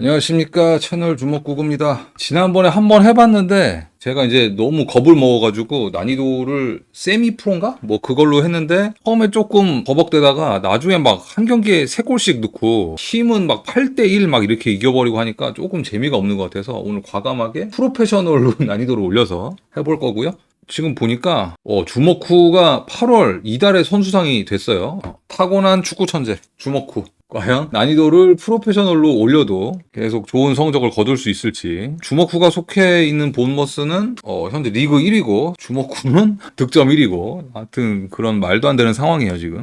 안녕하십니까 채널 주먹구구입니다 지난번에 한번 해봤는데 제가 이제 너무 겁을 먹어가지고 난이도를 세미 프로인가? 뭐 그걸로 했는데 처음에 조금 버벅대다가 나중에 막 한 경기에 세 골씩 넣고 힘은 막 8대1 막 이렇게 이겨버리고 하니까 조금 재미가 없는 것 같아서 오늘 과감하게 프로페셔널로 난이도를 올려서 해볼 거고요 지금 보니까 어, 주먹쿠가 8월 이달에 선수상이 됐어요. 어, 타고난 축구 천재 주먹쿠. 과연 난이도를 프로페셔널로 올려도 계속 좋은 성적을 거둘 수 있을지. 주먹쿠가 속해 있는 본머스는 어, 현재 리그 1위고 주먹쿠는 득점 1위고 하여튼 그런 말도 안 되는 상황이에요 지금.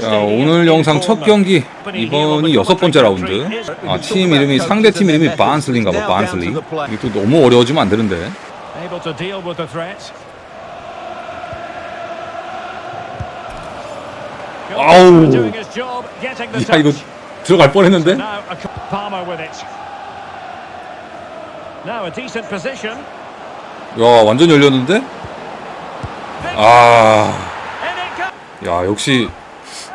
자, 오늘 영상 첫 경기 이번이 여섯 번째 라운드. 아, 팀 이름이 상대 팀 이름이 반슬리인가 봐. 반슬리. 이게 또 너무 어려워지면 안 되는데. 아우. 야 이거. 들어갈 뻔했는데. 야 완전 열렸는데? 아. 야 역시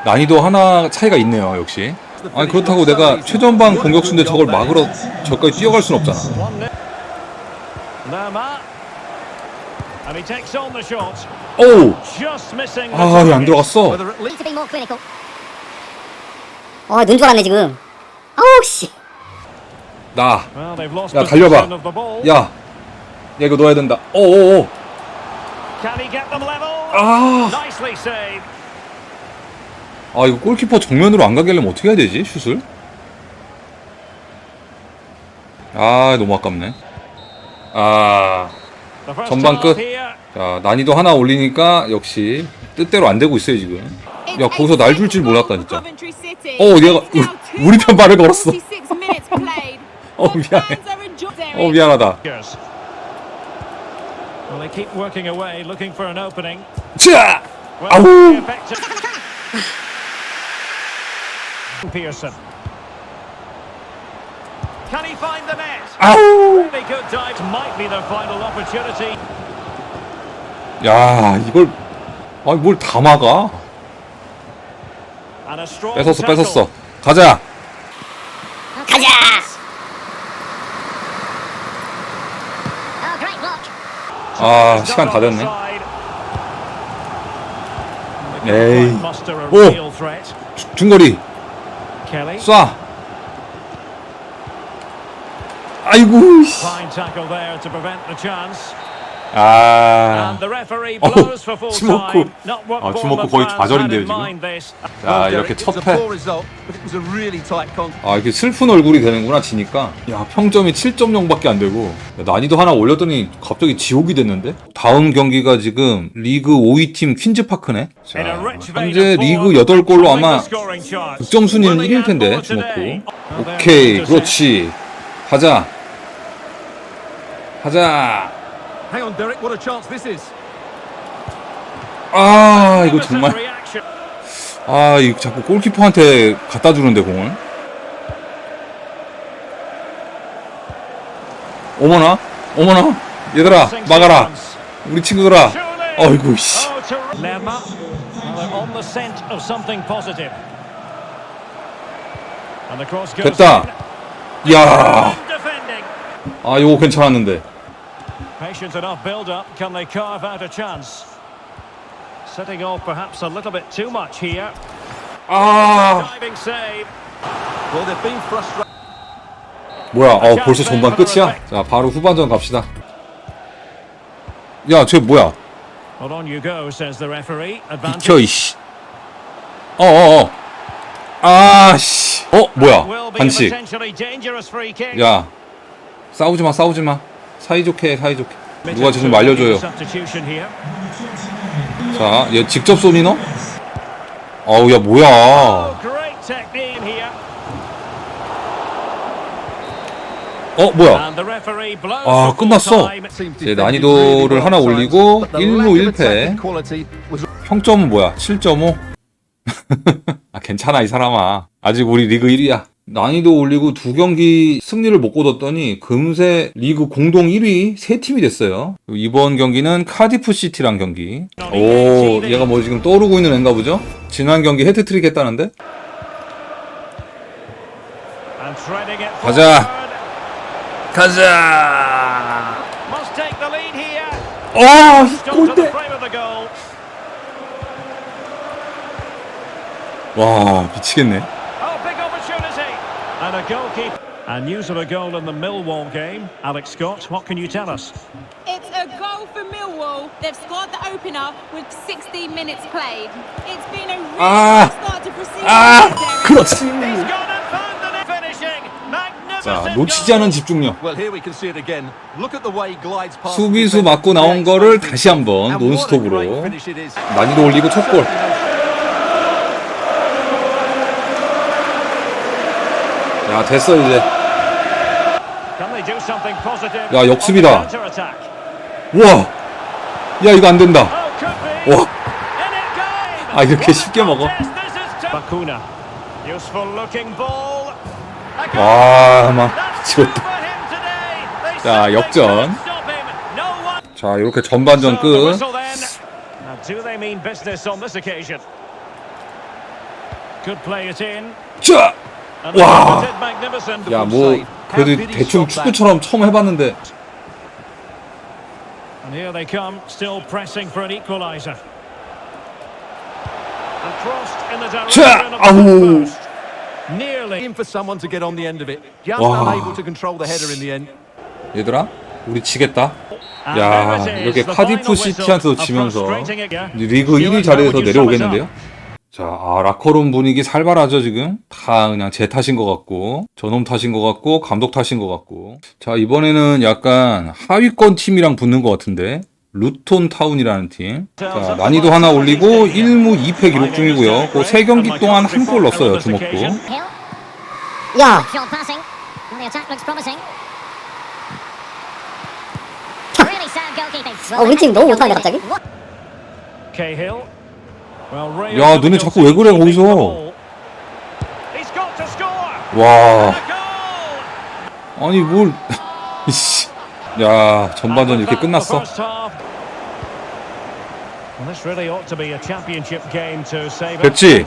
난이도 하나 차이가 있네요 역시. 아니 그렇다고 내가 최전방 공격수인데 저걸 막으러 저까지 뛰어갈 순 없잖아. 1-0. Nama. And he takes on the shot. The 아왜안 target. 들어갔어? 어, 눈 줄알았네 지금. 아우 씨. 나, Well, they've lost 야 possession 달려봐. 야, 야 이거 넣어야 된다. 오오오. 아. 아 이거 골키퍼 정면으로 안 가게 하려면 어떻게 해야 되지 슛을? 아 너무 아깝네. 아. 전반 끝. 자 난이도 하나 올리니까 역시 뜻대로 안 되고 있어요 지금 야 거기서 날 줄 줄 몰랐다 진짜 어, 얘가 우- 우리 편 발을 걸었어. 어 미안해 어 미안하다. 자 아우. effective. 야 이걸 아니 뭘 다 막아 뺏었어. 뺏었어 가자 가자. Oh. 아 시간 다 됐네. 에이 오. 주- 중거리. 쏴 아이고 아 어우, 주먹구. 아, 주먹구 거의 좌절인데요, 지금. 자 이렇게 첫 패. 아 이렇게 슬픈 얼굴이 되는구나 지니까 야 평점이 7.0밖에 안 되고 야, 난이도 하나 올렸더니 갑자기 지옥이 됐는데 다음 경기가 지금 리그 5위 팀 퀸즈파크네 자 현재 리그 form, 8골로 controlling 아마. 득점 순위는 Willing 1위일 텐데 they're 오케이 그렇지 하자 하자 Hang on, Derek, what a chance this is. 아 이거 정말. 아 이거 자꾸 골키퍼한테 갖다 주는데 공을 어머나 어머나 얘들아 막아라 우리 친구들아. 어이구 씨 Oh, 됐다. in. 야, Defending. 아 요거 괜찮았는데. Patient enough build-up. Can they carve out a chance? Setting off perhaps a little bit too much here. 아, Diving save. Well, they've been frustrated. 뭐야? 어 벌써 전반 끝이야? 자, 바로 후반전 갑시다. 야, 쟤 뭐야? Well, on you go, says the referee. 비켜 Advantage. 이씨. 어, 어, 어. 아, 씨. 어, 뭐야? Will be a 반칙. potentially dangerous free kick. 야, 싸우지 마, 싸우지 마. 사이좋게, 사이좋게. 누가 쟤좀 말려줘요. Substitution here. 자, 얘 직접 쏘니 너? 어우, 야, 뭐야? Oh. 어, 뭐야? 아, 끝났어. 이제 난이도를 하나 올리고 but the 1무 lack of 1패. attacking quality was 평점은 뭐야? 7.5? 아, 괜찮아, 이 사람아. 아직 우리 리그 1위야. 난이도 올리고 두 경기 승리를 못 거뒀더니 금세 리그 공동 1위 세 팀이 됐어요. 이번 경기는 카디프 시티랑 경기. 오, 얘가 뭐 지금 떠오르고 있는 애인가 보죠? 지난 경기 헤트트릭 했다는데? 가자. 가자. The 골대. 와, 미치겠네. Oh. And a goalkeeper. And news of a goal in the Millwall game. Alex Scott, what can you tell us? It's a goal for Millwall. They've scored the opener with 16 minutes played. It's been a really Ah. good start to proceed. 아, Derek. 그렇지. 자, 놓치지 않은 집중력. Well, here we can see it again. Look at the way he glides past. 수비수 the 맞고 나온 거를. 다시 한번 논스톱으로. 난이도 올리고 첫 골. 야, 됐어 이제. 야, 역습이다. 우와. 야, 이거 안 된다. Oh, could be. 와. In it goes. 아, 이렇게 쉽게 먹어. Contest, this is tough. Bakuna. Useful looking ball. A goal. 와, 막 That's 미치겠다. 자, 역전. 자, 이렇게 전반전 끝. 자, 와. 야, 뭐 그래도 대충 축구처럼 처음 해봤는데. And here they come, still pressing for an equaliser. And crossed in the direction 자, of the 아우. post. Nearly. In for someone to get on the end of it. Just 와. unable to control the header in the end. 얘들아, 우리 지겠다. 야, 이렇게 카디프. 시티한테도 지면서. 리그 1위 Stuart, 자리에서 내려오겠는데요? 자, 아, 라커룸 분위기 살벌하죠, 지금? 다 그냥 제 탓인 것 같고, 저놈 탓인 것 같고, 감독 탓인 것 같고. 자, 이번에는 약간 하위권 팀이랑 붙는 것 같은데, 루톤 타운이라는 팀. 자, 난이도 하나 올리고, 1무 2패 기록 중이고요. 그 3경기 동안 한 골 넣었어요, sound goalkeeping. 어, 우리 팀 너무 못하네, 갑자기. What? Cahill. Well, Ray 야, 너네 자꾸 왜 그래, 거기서. 와. 아니, 뭘. 야, 전반전 이렇게 끝났어. 됐지?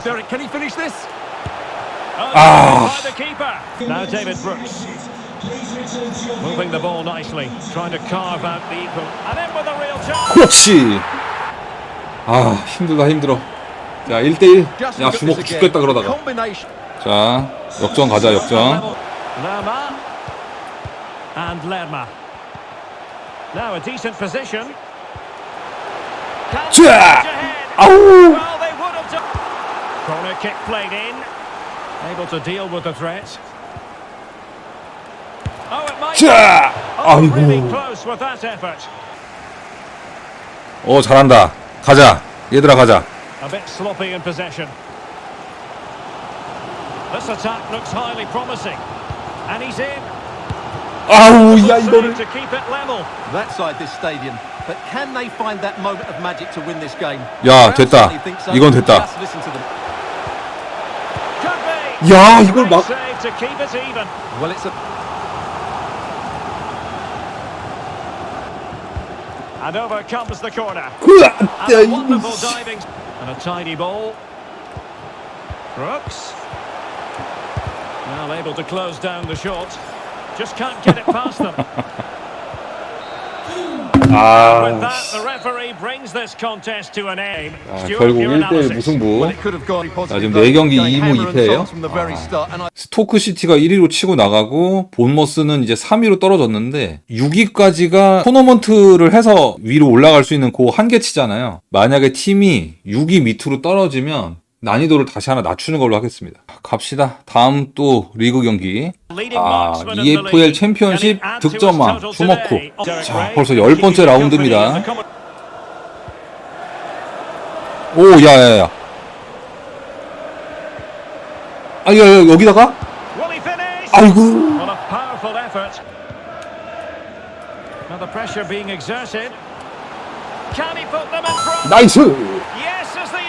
Oh, Ah. chance. 그렇지. 아, 힘들다, 힘들어. 자, 1대1. Just 야, 주먹. 죽겠다 그러다가. 자, 역전 가자, 역전. 자! 아우! Oh. 자! Oh, 아이고. 어, 잘한다. 가자. 얘들아, 가자. A bit sloppy in possession. This attack looks highly promising. And he's in. 아우, 야, Save 이거를. to keep it level. That side this stadium. But can they find that moment of magic to win this game? 야, Crowd 됐다. certainly think so. 이건 됐다. Just listen to them. Could be. 야, 이걸 Great 막. save to keep it even. Well, it's a And over comes the corner. 으아, And 야, a 이거. wonderful diving. And a tidy ball. Brooks. Well, able to close down the shot. Just can't get it past them. 아, Stuart, 결국 your 1대1 analysis. 무승부. positive. 지금 though. 네 경기 Going 2무 hammer and 2패예요. tongs from the very 아. 스토크 시티가 1위로 치고 나가고 본머스는 이제 3위로 떨어졌는데 6위까지가 토너먼트를 해서 위로 올라갈 수 있는 그 한계치잖아요. 만약에 팀이 6위 밑으로 떨어지면 난이도를 다시 하나 낮추는 걸로 하겠습니다. 갑시다. 다음 또 리그 경기. 아, EFL. 챔피언십 득점왕? Derek 자, 벌써 열 번째 라운드입니다. as the com- 오, 야 야 야. 아, 야, 야, 여기다가? 아이고. 나이스.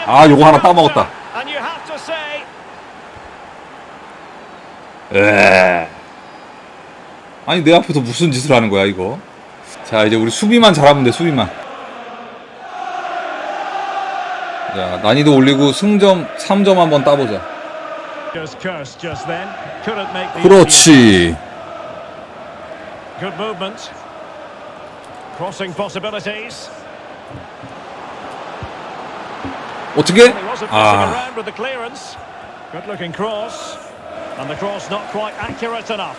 아, 요거 하나 따먹었다. And you have to say, 에. 아니 내 앞에서 무슨 짓을 하는 거야 이거? 자 이제 우리 수비만 잘하면 돼 수비만. 자 난이도 올리고 승점 3점 한번 따보자. Just cursed just then. Couldn't make the 그렇지. Good movement. Crossing possibilities. 어떻게? 아, around with the clearance. Good looking cross. And the cross not quite accurate enough.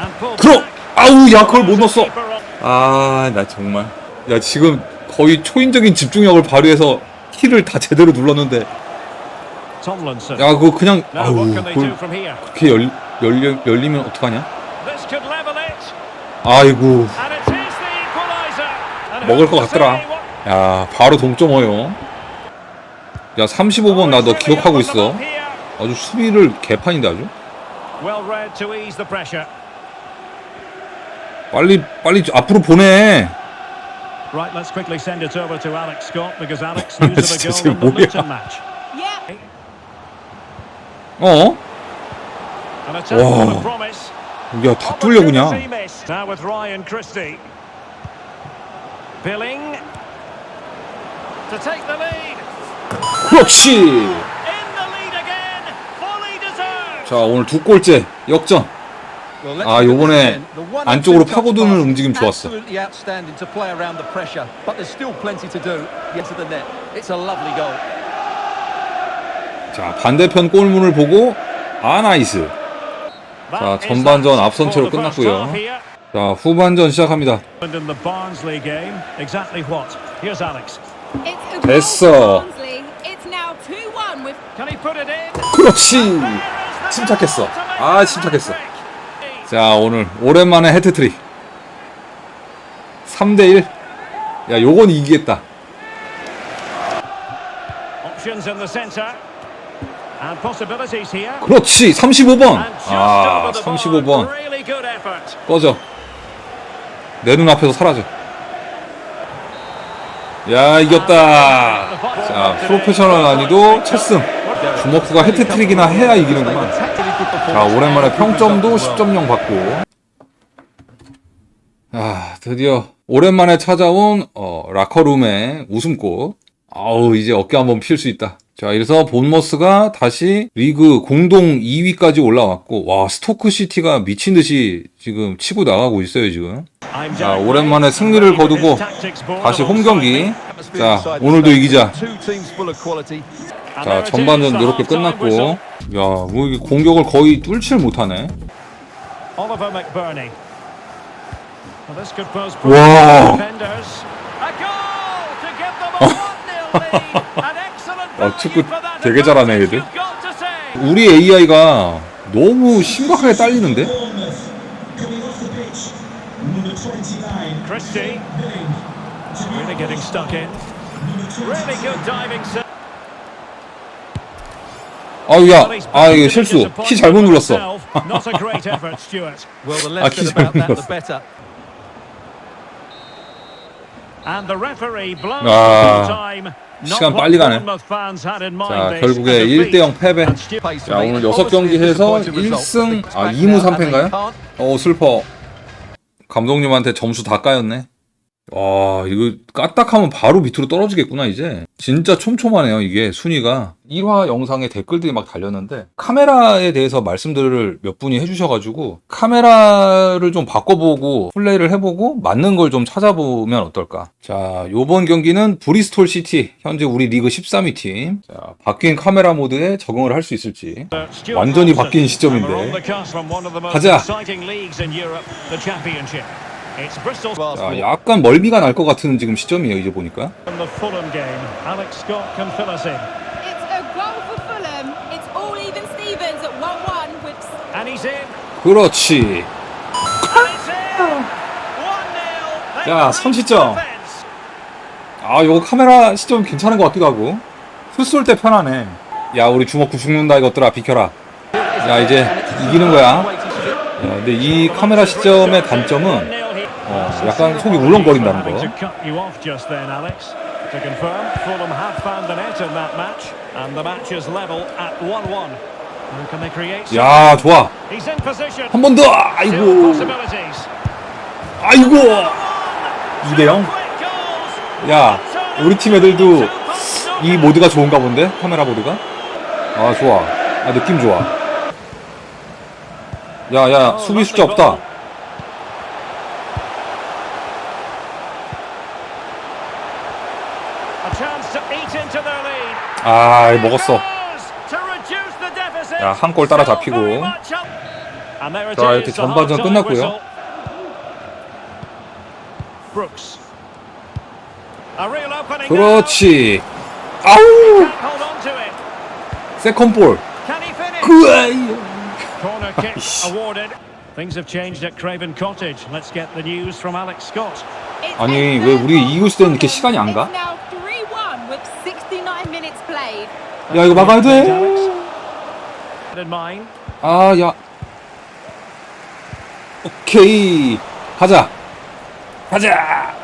And pulled 그럼 back. 아우 야 그걸 못 넣었어. 아, 나 정말. 야, 지금 거의 초인적인 집중력을 발휘해서 키를 다 제대로 눌렀는데. 야, 그거 그냥, 아우, 그걸? 그렇게 열, 열려, 열리면 어떡하냐? 아이고, 먹을 것 같더라. 야, 바로 동점 허용. 야, 35번 나 너 기억하고 있어. 아주 수비를 개판인데 아주. 빨리, 빨리 앞으로 보내. Right, let's quickly send it over to Alex Scott because Alex news of a 진짜 goal in the 뭐야. Luton match. Yeah. 어? Promise. 야, 다 뚫려 그냥. Opportunity missed. Now with Ryan Christie. Billing. To take the lead. 그렇지. In the lead again. Fully deserved. 자, 오늘 두 골째 역전. 아, 요번에 안쪽으로 파고드는 움직임 좋았어. 자, 반대편 골문을 보고 아 나이스. 자, 전반전 the first 끝났고요. 자, 후반전 시작합니다. 됐어. for Barnsley. It's now 2-1 with Can he put it in? 그렇지. 침착했어. 아, 침착했어. 자, 오늘 오랜만에 헤트트릭. 3대 1. 야, 요건 이기겠다. 그렇지. 35번. And just 아, over the bar. 35번. Really good effort. 꺼져. 내 눈앞에서 사라져. 야, 이겼다. 자, 프로페셔널 난이도 첫 승. 주먹구가 헤트트릭이나 해야 이기는구만. 자, 오랜만에 평점도 10.0 받고. 아, 드디어 오랜만에 찾아온 어, 라커룸의 웃음꽃. 아우, 이제 어깨 한번 필 수 있다. 자, 이래서 본머스가 다시 리그 공동 2위까지 올라왔고, 와, 스토크 시티가 미친 듯이 지금 치고 나가고 있어요, 지금. 자, 오랜만에. 승리를 거두고 다시 홈 경기. 자, 오늘도 이기자. 자, 전반전 이렇게 끝났고, whistle. 야, 뭐 이게 공격을 거의 뚫질 못하네. Oliver McBurney. Well, this could pose Wow. problems for defenders. A goal to give them a 1-0 lead. An excellent 아, 축구 되게 잘하네, 얘들. 우리 AI가 너무 심각하게 딸리는데? Christie. Really getting stuck in. Really good diving set. 아유, 야, Well, he's 아, 이거 실수. 키 잘못 눌렀어. 아, 키 잘못 눌렀어. better. And the referee blows 아, 시간 빨리 가네. 자, 결국에 a defeat. 1대0 패배. Me. 오늘 여섯 Obviously 경기 a 해서 disappointing result, 1승, but 아, back 2무 now, and 3패인가요? they can't 어, 슬퍼. 감독님한테 점수 다 까였네. 와, 이거 까딱하면 바로 밑으로 떨어지겠구나, 이제. 진짜 촘촘하네요, 이게 순위가. 1화 영상에 댓글들이 막 달렸는데, 카메라에 대해서 말씀들을 몇 분이 해주셔가지고, 카메라를 좀 바꿔보고, 플레이를 해보고, 맞는 걸 좀 찾아보면 어떨까. 자, 요번 경기는 브리스톨 시티, 현재 우리 리그 13위 팀. 자, 바뀐 카메라 모드에 적응을 할 수 있을지. 완전히. 바뀐 시점인데. 가자. 자, 약간 멀미가 날 것 같은 지금 시점이에요, 이제 보니까. from the Fulham game. Alex Scott can fill us in. It's a goal for Fulham. It's all even Stevens at 1-1 with And he's in. 그렇지. And it's in. 1-0. They 야, breach 선취점. defence. 아, 요거 카메라 시점 괜찮은 것 같기도 하고. 슛쏠 때 편하네. 야, 우리 주먹구 죽는다 이것들아, 비켜라. 야, 이제 이기는 거야. 야, 근데 이 카메라 시점의 단점은 1-0 here. 어, 약간 속이 울렁거린다는 거. to cut you off just then, Alex. To confirm, Fulham have found the net in that match, and the match is level at 1-1. How can they create? 야, 좋아. He's in position. 한 번 더. 아이고. 아이고. 2대 0. Quick goals. 야, 우리 팀 애들도 이 모드가 좋은가 본데? 카메라 모드가? 아 좋아. 아 느낌 좋아. 야야 Oh, 수비 숫자 없다. A chance to eat into their lead. 아 먹었어. To reduce the deficit. 야, 한골 따라 잡히고. 자, 이렇게 전반전 끝났고요. 그렇지. 아우 now. Can't hold on to it. 세컨 볼. Can he finish? 그아이. Corner kick Aish. awarded. Things have changed at Craven Cottage. Let's get the news from Alex Scott. It's 아니 왜 우리 있을 때는 이렇게 시간이 안 가? 야 이거 막아야 돼. 아 야. 오케이 가자. 가자.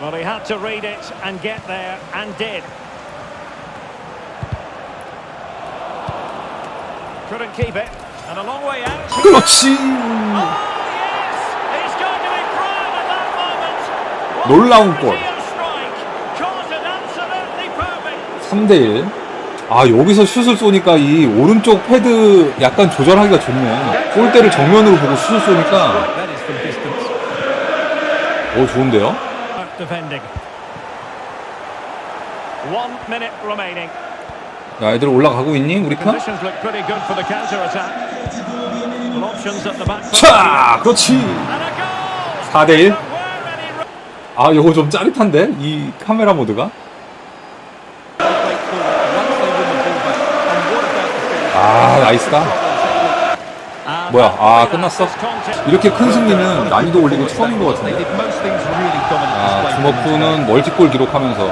Well, he had to read it and get there, and did. Couldn't keep it, and a long way out. 그렇지. Oh, yes! He's going to be prime at that moment. What 놀라운 골. 3대 1. 아 여기서 슛을 쏘니까 이 오른쪽 패드 약간 조절하기가 좋네. 골대를 정면으로 보고 슛을 쏘니까. 오 좋은데요? 야 애들 올라가고 있니 우리 편? 차 그렇지. And a goal. 4대 1. There were any 아 요거 좀 짜릿한데 이 카메라 모드가. Great forward once they win the ball back. And what about the finish? 아 나이스다. 뭐야, 아, 끝났어? 이렇게 큰 승리는 난이도 올리고 처음인 것 같은데. 아. 주먹구는 멀티골 기록하면서.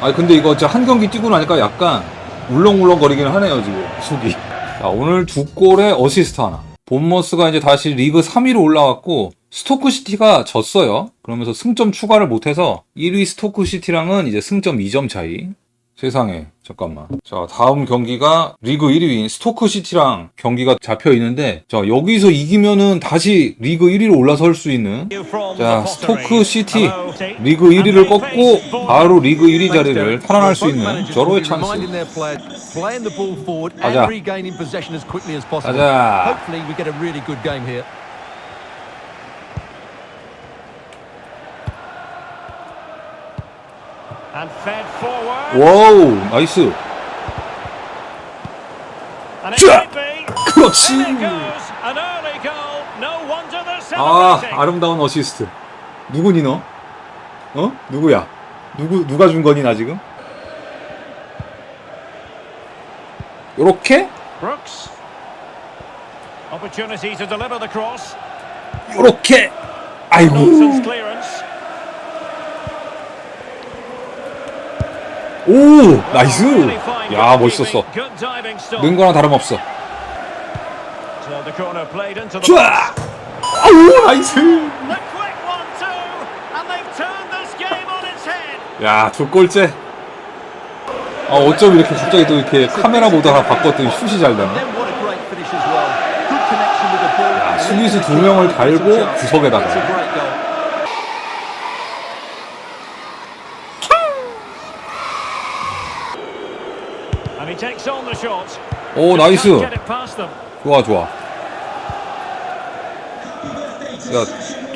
아 근데 이거 진짜 한 경기 뛰고 나니까 약간 울렁울렁 거리긴 하네요 지금 속이. 자 오늘 두 골에 어시스트 하나. 본머스가 이제 다시 리그 3위로 올라왔고 스토크 시티가 졌어요. 그러면서 승점 추가를 못해서 1위 스토크 시티랑은 이제 승점 2점 차이. 세상에 잠깐만 자 다음 경기가 리그 1위인 스토크 시티랑 경기가 잡혀 있는데 자 여기서 이기면은 다시 리그 1위로 올라설 수 있는 자 스토크 시티 리그 1위를 꺾고 바로 리그 1위 자리를 탈환할 수 있는 절호의 찬스 가자. 가자. Hopefully we get a really good game here. And fed forward. 와우 나이스 be. 그렇지 아. 아름다운 어시스트 누구니 너? 어? 누구야? 누구 누가 준 거니 나 지금? 요렇게? Brooks. Opportunity to deliver the cross. 요렇게 아이고 오 나이스 야. 멋있었어. 는 거랑 다름없어 쫙 아우 나이스 The quick one too, and they've turned this game on its head. 야두 골째 아 어쩜 이렇게 갑자기 또 이렇게 카메라 모드 하나 바꿨더니 슛이 잘 ball. 야, 수비수 두 명을 달고 구석에다가. It's a great goal. And he takes on the shot. 오 나이스. 좋아 좋아 야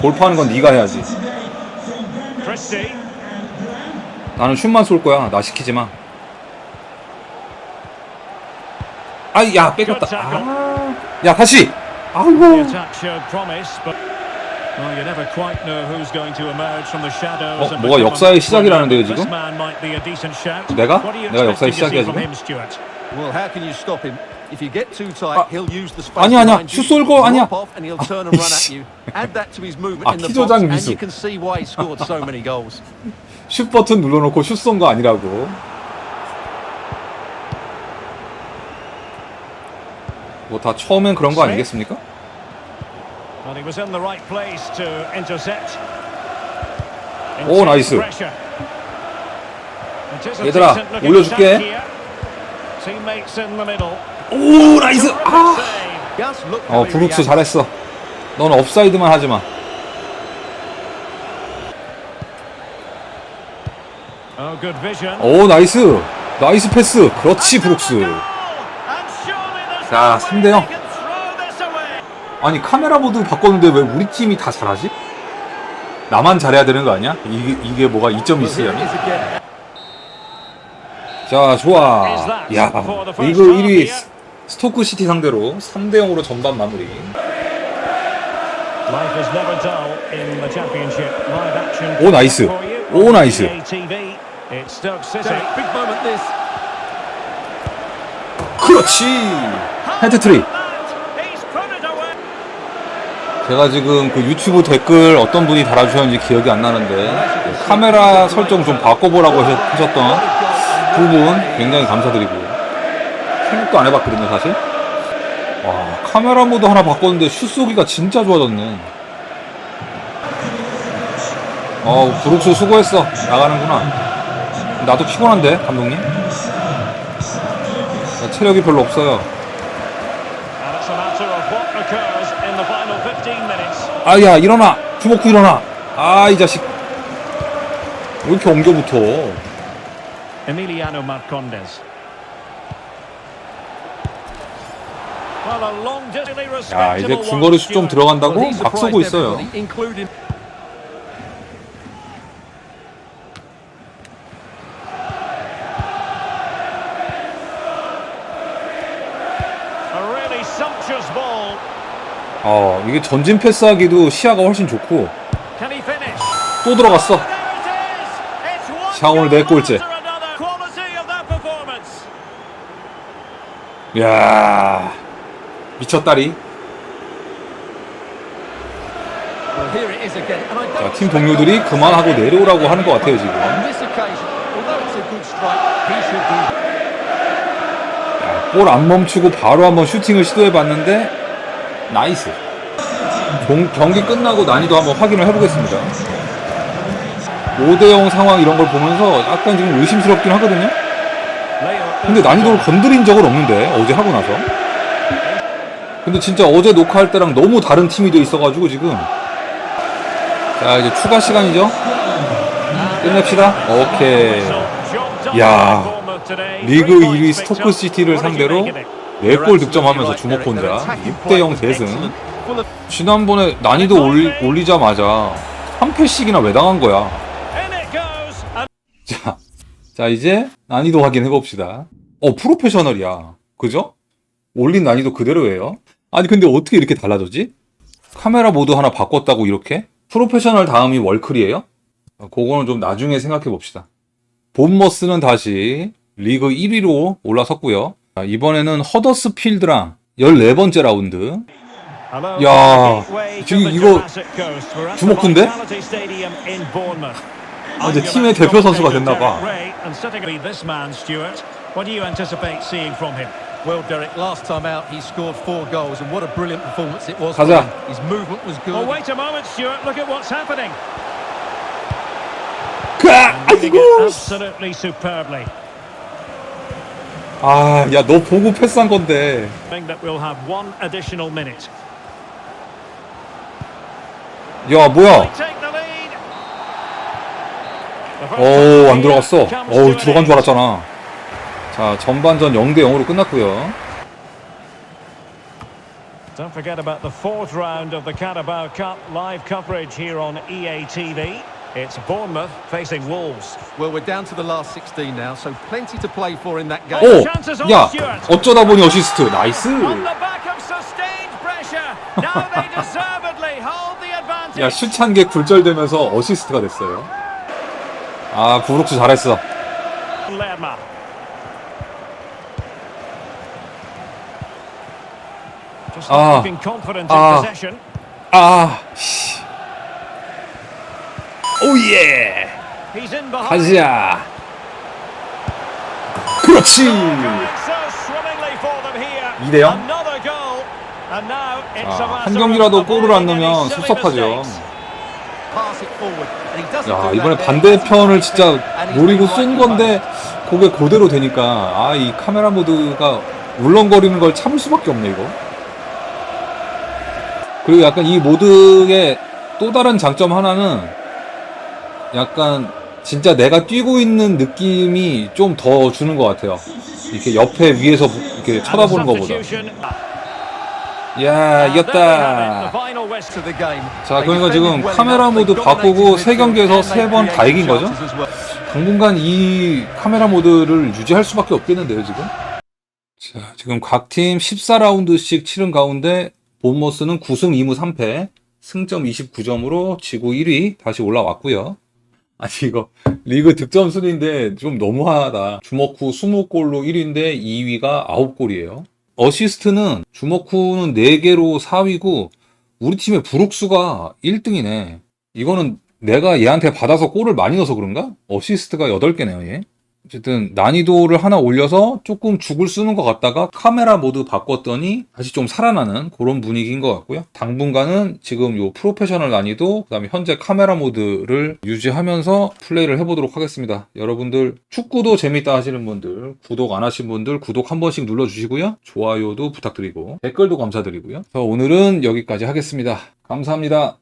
돌파하는 건 네가 해야지. 나는 슛만 쏠 거야 나 시키지 마 아야 뺏겼다 아, 야 다시 아이고. 어, 뭐가 역사의 시작이라는데요, 지금? 내가? 내가 역사의 시작이야, 지금? Well, how can you stop him? If you get too tight, 아, he'll use the space 아니야, 아니야. 슛쏠거 아니야. and he'll turn and run at you. Add that to his movement 아, in the 키 box, and you can see why he scored so many goals. 슛 버튼 눌러 놓고 슛 쏜 거 아니라고 뭐 다 처음엔 그런 거 아니겠습니까? Well, he was in the right place to intercept. 오, 나이스. 얘들아, 올려줄게. attack here. Teammates in the middle. 오 나이스 아 어 브룩스. 잘했어 넌 업사이드만 하지마 Oh. 오 나이스 나이스 패스. 그렇지, 브룩스. 자, 3대 0. 아니, 카메라 모드 바꿨는데 왜 우리 팀이 다 잘하지? 나만 잘해야 되는 거 아니야? 이게, 이게 뭐가 이점이 again. 자, 좋아. 야, 리그 1위 스토크 시티 상대로 3대 0으로 전반 마무리. 오, 나이스. 오, 나이스. 그렇지! 헤드트릭. It away. 제가 지금 그 유튜브 댓글 어떤 분이 달아주셨는지 기억이 안 나는데 카메라 설정 좀 바꿔보라고 하셨- 하셨던 부분 굉장히 감사드리고 생각도 안 해봤거든요 사실. 와 카메라 모드 하나 바꿨는데 슛 쏘기가 진짜 좋아졌네. 어 브룩스 수고했어. 나가는구나. 나도 피곤한데 감독님. 나 체력이 별로 없어요. And it's a matter of what occurs in the final 15 minutes. 아야 일어나. 주먹구 일어나. 아 이 자식. 왜 이렇게 엉겨붙어 Emiliano Marcondes. 야 이제 중거리 슛 좀. 들어간다고 막 surprised 있어요. 어 이게 전진 패스하기도 시야가 훨씬 좋고? 또 들어갔어 There it is! It's one 자, 오늘 내 goal 골째. 야 미쳤다리. 자, 팀 동료들이 그만하고 내려오라고 하는 것 같아요 지금. 볼 안 멈추고 바로 한번 슈팅을 시도해봤는데 나이스. 경, 경기 끝나고 난이도 한번 확인을 해보겠습니다. 5대0 상황 이런 걸 보면서 약간 지금 의심스럽긴 하거든요 근데 난이도를 건드린 적은 없는데 어제 하고 나서. 근데 진짜 어제 녹화할 때랑 너무 다른 팀이 돼 있어가지고 지금. 자 이제 추가 시간이죠? 끝냅시다. 오케이. 야, 리그 1위 스토크 시티를 상대로 4골 득점하면서 주목 혼자 6대0 대승. 지난번에 난이도 올리, 올리자마자 3패씩이나 왜 당한 거야. 자, 자 이제 난이도 확인해 봅시다. 어 프로페셔널이야. 그죠? 올린 난이도 그대로예요. 아니 근데 어떻게 이렇게 달라졌지? 카메라 모드 하나 바꿨다고 이렇게? 프로페셔널 다음이 월클이에요? 어, 그거는 좀 나중에 생각해 봅시다. 본머스는 다시 리그 1위로 올라섰고요. 자, 이번에는 허더스 필드랑 14번째 라운드. 야, 지금 이거 주목군데? 아, 이제 팀의 대표 선수가 됐나 봐. Well, Derek, last time out he scored four goals, and what a brilliant performance it was. 가자. for him. His movement was good. Well, wait a moment, Stuart. Look at what's happening. 까! Doing it 아이고! absolutely superbly. 아, 야, 너 보고 패스한 건데. Think that we'll have one additional minute. 야, 뭐야? 오, 안 들어갔어. an 들어간 줄. 알았잖아. 자, 전반전 0대 0으로 끝났고요. Don't forget about the fourth round of the Carabao Cup live coverage here on EA TV. It's Bournemouth facing Wolves. Well, we're down to the last 16 now, so plenty to play for in that game. 오! 야. 어쩌다 보니 어시스트. 나이스. On the back of sustained pressure. Now they deservedly hold the advantage. 야, 슛찬게 굴절되면서 어시스트가 됐어요. 아, 부룩스 잘했어. Ah. Ah. possession. 아, 씨. 오예. 가자. 그렇지. Going so swimmingly for them here. 이대 영. Another goal. And now it's a 아, matter 한 경기라도 골을 안 넣으면 섭섭하죠. 야, 이번에. 반대편을 진짜 노리고 쏜 건데 그게 그대로 되니까 아, 이 카메라 모드가 울렁거리는 걸 참을 수밖에 없네, 이거. 그리고 약간 이 모드의 또 다른 장점 하나는 약간 진짜 내가 뛰고 있는 느낌이 좀 더 주는 것 같아요. 이렇게 옆에 위에서 이렇게 쳐다보는 것보다. 야, 이겼다. 자, 그러니까 지금 카메라 모드 바꾸고 세 경기에서 세 번 다 이긴 거죠? 당분간 이 카메라 모드를 유지할 수밖에 없겠는데요, 지금? 자, 지금 각 팀 14라운드씩 치른 가운데 본머스는 9승 2무 3패, 승점 29점으로 지구 1위 다시 올라왔고요. 아니 이거 리그 득점 순인데 좀 너무하다. 주먹 후 20골로 1위인데 2위가 9골이에요. 어시스트는 주먹 후는 4개로 4위고 우리 팀의 브룩스가 1등이네. 이거는 내가 얘한테 받아서 골을 많이 넣어서 그런가? 어시스트가 8개네요, 얘. 어쨌든 난이도를 하나 올려서 조금 죽을 쓰는 것 같다가 카메라 모드 바꿨더니 다시 좀 살아나는 그런 분위기인 것 같고요. 당분간은 지금 요 프로페셔널 난이도 그다음에 현재 카메라 모드를 유지하면서 플레이를 해보도록 하겠습니다. 여러분들 축구도 재밌다 하시는 분들 구독 안 하신 분들 구독 한 번씩 눌러주시고요. 좋아요도 부탁드리고 댓글도 감사드리고요. 오늘은 여기까지 하겠습니다. 감사합니다.